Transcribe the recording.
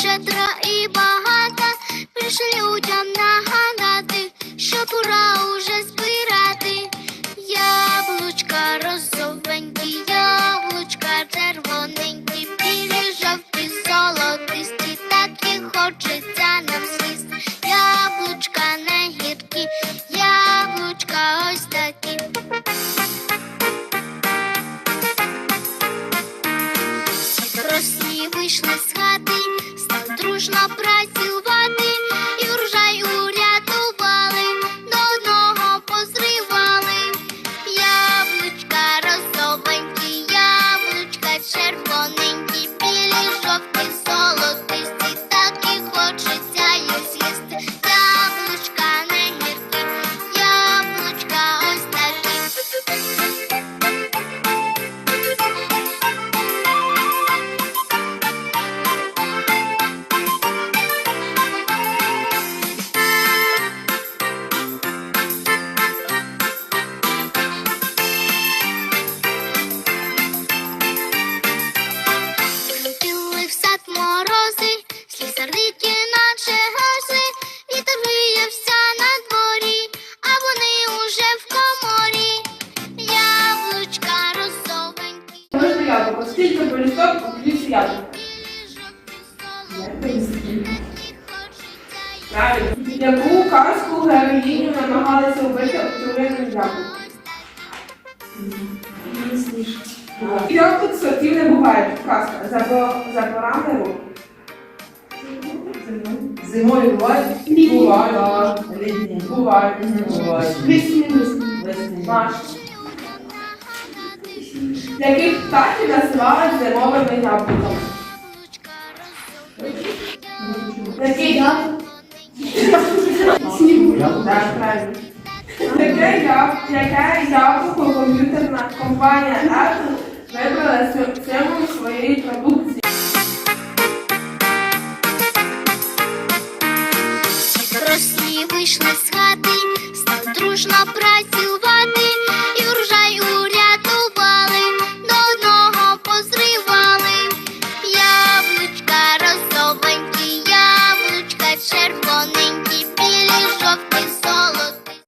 щедра і багата, прийшли людям нагадати, що пора уже збирати. Яблучка розовенькі, яблучка червоненькі, білі, жовті, золотисті, так і хочеться вийшли з хати, став дружно працювати, Правильно. Яку казку героїню намагалися вбити отруєним яблуком? Трьох сортів не буває казка. За, по- порами рук. Зимою бувають? Бувають. Літні. Бувають. Бувають. Весні, весні. Весні. Маш. Яких птахів називають зимовими яблуками? Який? Яка комп'ютерна компанія Apple вибрала цьому своєї продукції. Рослі вийшли з хати, став дружно